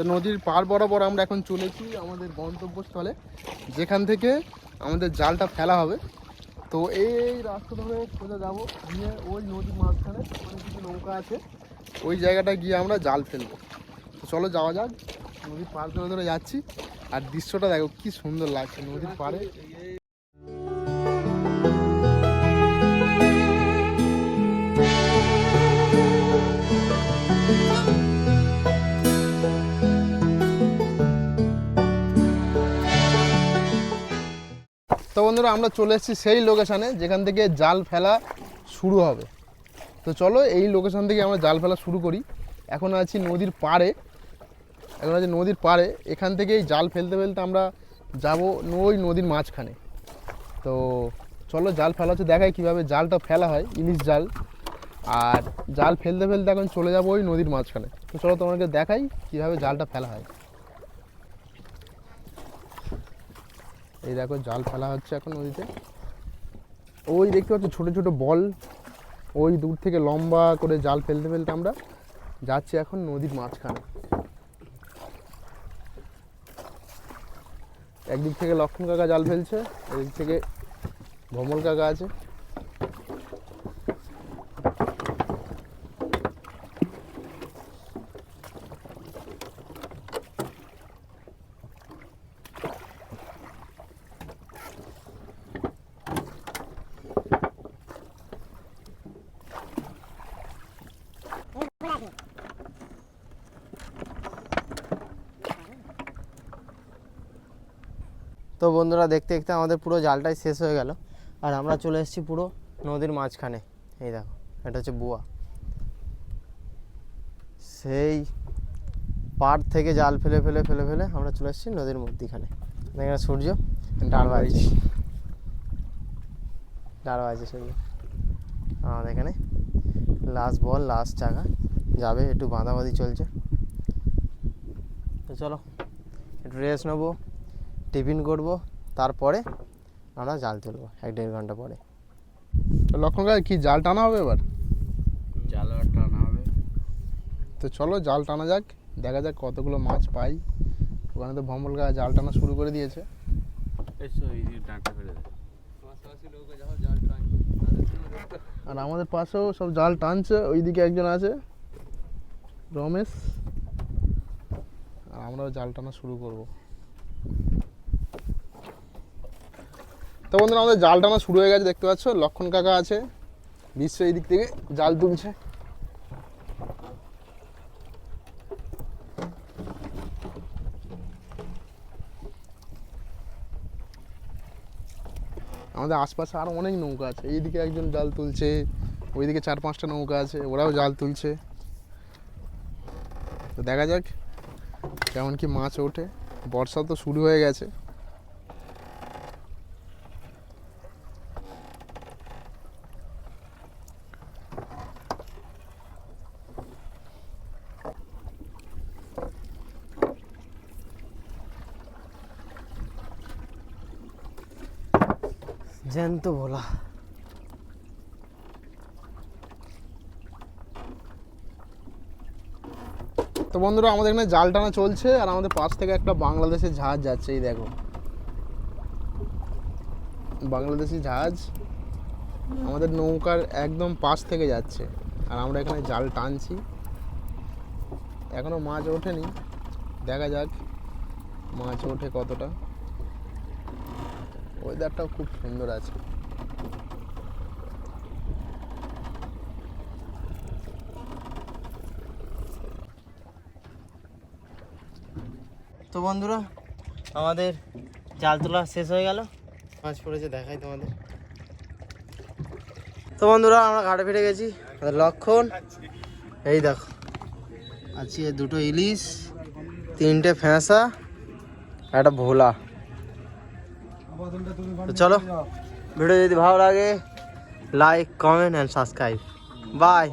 তো নদীর পার বরাবর আমরা এখন চলেছি আমাদের গন্তব্যস্থলে, যেখান থেকে আমাদের জালটা ফেলা হবে। তো এই রাস্তা ধরে সোজা যাব, গিয়ে ওই নদীর মাঝখানে অনেক কিছু নৌকা আছে, ওই জায়গাটা গিয়ে আমরা জাল ফেলব। তো চলো যাওয়া যাক, নদীর পার ধরে ধরে যাচ্ছি, আর দৃশ্যটা দেখো কি সুন্দর লাগছে নদীর পাড়ে। তো বন্ধুরা, আমরা চলে এসেছি সেই লোকেশানে যেখান থেকে জাল ফেলা শুরু হবে। তো চলো, এই লোকেশান থেকে আমরা জাল ফেলা শুরু করি। এখন আছি নদীর পাড়ে। এখন আছি নদীর পাড়ে। এখান থেকেই জাল ফেলতে ফেলতে আমরা যাব ওই নদীর মাঝখানে। তো চলো, জাল ফেলা হচ্ছে, দেখাই কীভাবে জালটা ফেলা হয়, ইলিশ জাল। আর জাল ফেলতে ফেলতে এখন চলে যাব ওই নদীর মাঝখানে। তো চলো তোমাকে দেখাই কীভাবে জালটা ফেলা হয়। এই দেখো জাল ফেলা হচ্ছে এখন নদীতে। ওই দেখতে পাচ্ছ ছোটো ছোটো বল। ওই দূর থেকে লম্বা করে জাল ফেলতে ফেলতে আমরা যাচ্ছি এখন নদীর মাঝখানে। একদিক থেকে লক্ষ্মণ কাকা জাল ফেলছে, এদিক থেকে ভমল কাকা আছে। তো বন্ধুরা দেখতে দেখতে আমাদের পুরো জালটাই শেষ হয়ে গেল। আর আমরা চলে এসেছি পুরো নদীর মাঝখানে। এই দেখো এটা হচ্ছে বুয়া। সেই পাড় থেকে জাল ফেলে ফেলে ফেলে ফেলে আমরা চলে এসেছি নদীর মধ্যিখানে। এখানে সূর্য ডাল বাজছে। ডাল বাজছে সূর্য। আমাদের এখানে লাস্ট বল লাস্ট চাকা। যাবে একটু বাঁধাবাঁধি চলছে। তো চলো একটু রেস্ট নেব। টিফিন করব তারপরে আমরা জাল তুলবো এক দেড় ঘণ্টা পরে। তো লক্ষণ কাকা কি জাল টানা হবে এবার? জাল টানা হবে। তো চলো জাল টানা যাক দেখা যাক কতগুলো মাছ পাই। ওখানে তো ভম্বল কাকা জাল টানা শুরু করে দিয়েছে। আর আমাদের পাশেও সব জাল টানছে ওইদিকে একজন আছে রমেশ। আর আমরাও জাল টানা শুরু করব। তো বন্ধুরা, আমাদের জাল টানা শুরু হয়ে গেছে, দেখতে পাচ্ছ? লক্ষণ কাকা আছে। বিশ্ব এই দিক থেকে জাল তুলছে। আমাদের আশপাশে আরও অনেক নৌকা আছে। এইদিকে একজন জাল তুলছে, ওইদিকে চার পাঁচটা নৌকা আছে, ওরাও জাল তুলছে। তো দেখা যাক কেমন কি মাছ ওঠে। বর্ষা তো শুরু হয়ে গেছে। জ্যান্ত ভোলা তো বন্ধুরা, আমাদের এখানে জাল টানা চলছে আর আমাদের পাশ থেকে একটা বাংলাদেশের জাহাজ যাচ্ছে, এই দেখো। বাংলাদেশি জাহাজ আমাদের নৌকার একদম পাশ থেকে যাচ্ছে আর আমরা এখানে জাল টানছি। এখনও মাছ ওঠেনি, দেখা যাক মাছ ওঠে কতটা। ওয়েদারটাও খুব সুন্দর আছে। তো বন্ধুরা, আমাদের জাল তোলা শেষ হয়ে গেল। মাছ পড়েছে, দেখাই তোমাদের। তো বন্ধুরা, আমরা ঘাটে ফিরে গেছি লক্ষণ। এই দেখো আছে দুটো ইলিশ, তিনটে ফ্যাঁসা একটা ভোলা। तो चलो वीडियो यदि भाव लगे। Like comment and subscribe bye